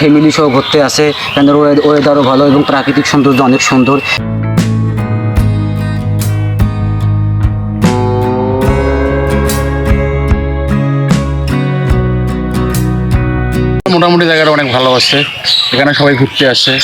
Family সহ ঘুরতে আসে। কেন ওয়েদারও ভালো এবং প্রাকৃতিক সৌন্দর্য অনেক সুন্দর। মোটামুটি জায়গাটা অনেক ভালো আছে। এখানে সবাই ঘুরতে আসে।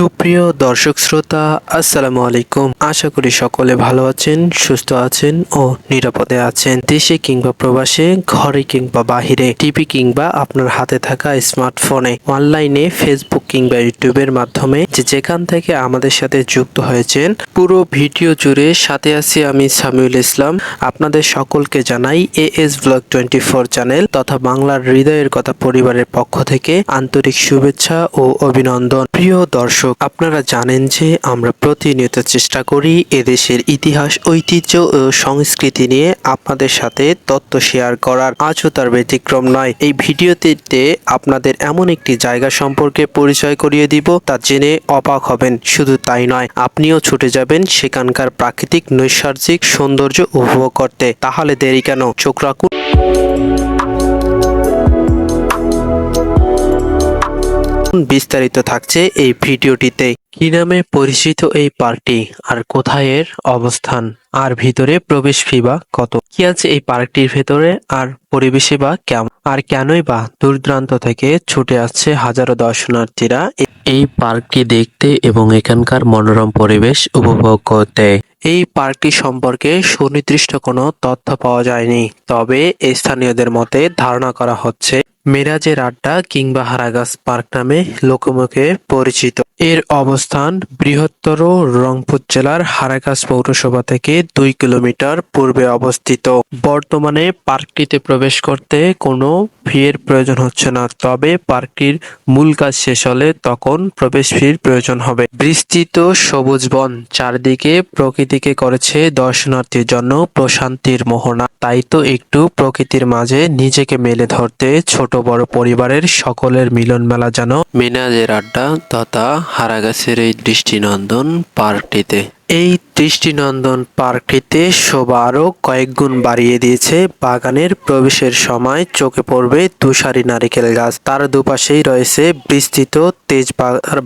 সুপ্রিয় দর্শক শ্রোতা, আসসালামু আলাইকুম। আশা করি সকলে ভালো আছেন, সুস্থ আছেন ও নিরাপদে আছেন। দেশে কিংবা প্রবাসে, ঘরে কিংবা বাহিরে, টিভি কিংবা আপনার হাতে থাকা স্মার্টফোনে, অনলাইনে, ফেসবুক কিংবা ইউটিউবের মাধ্যমে যে যেখান থেকে আমাদের সাথে যুক্ত হয়েছেন, পুরো ভিডিও জুড়ে সাথে আছি আমি সামিউল ইসলাম। আপনাদের সকলকে জানাই A S blog twenty four channel তথা বাংলার হৃদয়ের কথা পরিবারের পক্ষ থেকে আন্তরিক শুভেচ্ছা ও অভিনন্দন। প্রিয় দর্শক আপনারা জানেন যে আমরা প্রতিনিয়ত চেষ্টা করি এদেশের ইতিহাস, ঐতিহ্য ও সংস্কৃতি নিয়ে আপনাদের সাথে তথ্য শেয়ার করার। আজও তার ব্যতিক্রম নয়। এই ভিডিওটিতে আপনাদের এমন একটি জায়গা সম্পর্কে পরিচয় করিয়ে দিব, তা জেনে অবাক হবেন। শুধু তাই নয়, আপনিও ছুটে যাবেন সেখানকার প্রাকৃতিক, নৈসর্গিক সৌন্দর্য উপভোগ করতে। তাহলে দেরি কেন? চোখ রাখুন। বিস্তারিত থাকছে এই ভিডিওটিতে। কি নামে পরিচিত এই পার্কটি? আর কোথায় এর অবস্থান? আর ভিতরে প্রবেশ ফি বা কত? কি আছে এই পার্কটির ভেতরে? আর পরিবেশে বা কেমন? আর কেনই বা দূর দূরান্ত থেকে ছুটে আসছে হাজারো দর্শনার্থীরা এই পার্কটি দেখতে এবং এখানকার মনোরম পরিবেশ উপভোগ করতে। এই পার্কটি সম্পর্কে সুনির্দিষ্ট কোনো তথ্য পাওয়া যায়নি, তবে স্থানীয়দের মতে ধারণা করা হচ্ছে মেরাজের আড্ডা কিংবা হারাগাছ পার্ক নামে লোকমুখে পরিচিত। এর অবস্থান বৃহত্তর রংপুর জেলার হারাগাছ পৌরসভা থেকে দুই কিলোমিটার পূর্বে অবস্থিত। বর্তমানে পার্কটিতে প্রবেশ করতে কোনো ফির প্রয়োজন হচ্ছে না, তবে পার্কটির মূল কাজ শেষ হলে তখন প্রবেশ ফির প্রয়োজন হবে। বিস্তৃত সবুজ বন চারদিকে প্রকৃতিকে করেছে দর্শনার্থীর জন্য প্রশান্তির মোহনা। তাই তো একটু প্রকৃতির মাঝে নিজেকে মেলে ধরতে ছোট বড় পরিবারের সকলের মিলন মেলা যেন মিনাজের আড্ডা তথা হারাগাছের এই দৃষ্টিনন্দন পার্কটিতে। এই দৃষ্টিনন্দন পার্কটিতে শোভা আরও কয়েক গুণ বাড়িয়ে দিয়েছে। বাগানের প্রবেশের সময় চোখে পড়বে তুষারি নারিকেল গাছ। তার দুপাশেই রয়েছে বিস্তৃত তেজ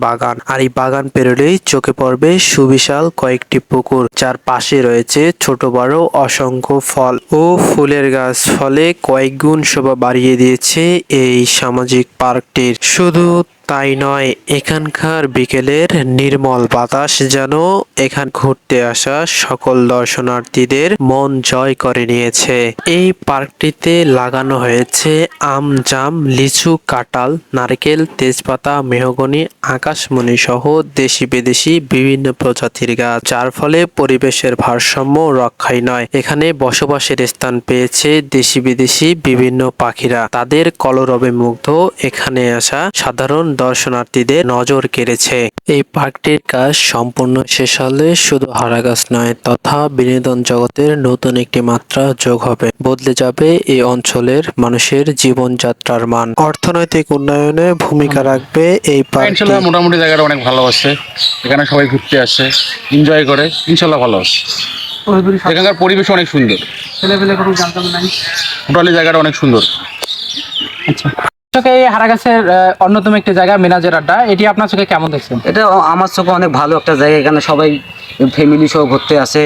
বাগান। আর এই বাগান পেরোলেই চোখে পড়বে সুবিশাল কয়েকটি পুকুর। যার পাশে রয়েছে ছোট, বড়, অসংখ্য ফল ও ফুলের গাছ। ফলে কয়েক গুণ শোভা বাড়িয়ে দিয়েছে এই সামাজিক পার্কটির। শুধু তাই নয়, এখানকার বিকেলের নির্মল বাতাস যেন এখান ঘুরতে আসা সকল দর্শনার্থীদের মন জয় করে নিয়েছে। এই পার্কটিতে লাগানো হয়েছে আম জাম, লিচু, কাঁঠাল, নারকেল, তেজপাতা, মেহগনি, আকাশমণি সহ দেশি বিদেশি বিভিন্ন প্রজাতির গাছ। যার ফলে পরিবেশের ভারসাম্য রক্ষাই নয়। এখানে বসবাসের স্থান পেয়েছে দেশি বিদেশি বিভিন্ন পাখিরা। তাদের কলরবে মুগ্ধ এখানে আসা সাধারণ দর্শনার্থীদের নজর কেড়েছে। এই পার্কটির কাজ সম্পূর্ণ শেষ হলে শুধু হারাগাছ নয় তথা বিনোদন জগতের নতুন একটি মাত্রা যোগ হবে। বদলে যাবে এই অঞ্চলের মানুষের জীবনযাত্রার মান। অর্থনৈতিক উন্নয়নে ভূমিকা রাখবে এই পার্ক মোটামুটি জায়গাটা অনেক ভালো আছে। এখানে সবাই ঘুরতে আসে এনজয় করে ইনশাল্লাহ ভালো আছে। এখানকার পরিবেশ অনেক সুন্দর। ছেলেপেলে কোনো জানতাম নাই। টোটালি জায়গাটা অনেক সুন্দর। আচ্ছা। হারাগাছের অন্যতম একটি জায়গা আড্ডা। এটি আপনার কেমন দেখছেন? এটা আমার চোখে অনেক ভালো একটা জায়গা। এখানে সবাই ফ্যামিলি সহ ঘুরতে আসে।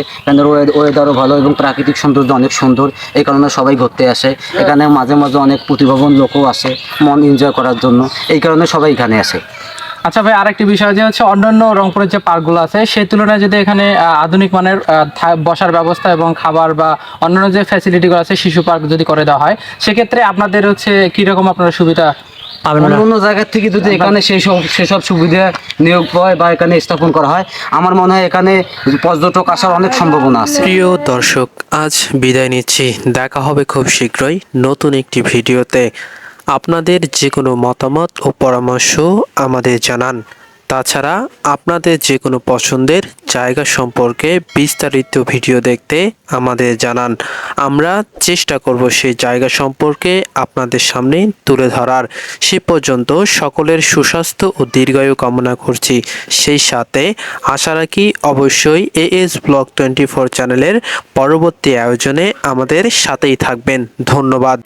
ভালো এবং প্রাকৃতিক সৌন্দর্য অনেক সুন্দর। এই কারণে সবাই ঘুরতে আসে। এখানে মাঝে মাঝে অনেক প্রতিভাবান লোকও আসে মন এনজয় করার জন্য। এই কারণে সবাই এখানে আসে। আচ্ছা ভাই আরেকটি বিষয় যে হচ্ছে অন্যান্য রংপুরের যে পার্কগুলো আছে সেই তুলনায় যদি এখানে আধুনিক মানের বসার ব্যবস্থা এবং খাবার বা অন্যান্য যে ফ্যাসিলিটিগুলো আছে শিশু পার্ক যদি করে দেওয়া হয় সেক্ষেত্রে আপনাদের হচ্ছে কীরকম আপনারা সুবিধা? পাবেন অন্য অন্য জায়গার থেকে যদি এখানে সেই সব সেসব সুবিধা নিয়োগ হয় বা এখানে স্থাপন করা হয় আমার মনে হয় এখানে পর্যটক আসার অনেক সম্ভাবনা আছে। প্রিয় দর্শক আজ বিদায় নিচ্ছি। দেখা হবে খুব শীঘ্রই নতুন একটি ভিডিওতে। আপনাদের যে কোনো মতামত ও পরামর্শ আমাদের জানান। তাছাড়া আপনাদের যে কোনো পছন্দের জায়গা সম্পর্কে বিস্তারিত ভিডিও দেখতে আমাদের জানান। আমরা চেষ্টা করব সেই জায়গা সম্পর্কে আপনাদের সামনে তুলে ধরার। সে পর্যন্ত সকলের সুস্বাস্থ্য ও দীর্ঘায়ু কামনা করছি। সেই সাথে আশা রাখি অবশ্যই এএস ব্লগ টোয়েন্টি ফোর চ্যানেলের পরবর্তী আয়োজনে আমাদের সাথেই থাকবেন। ধন্যবাদ।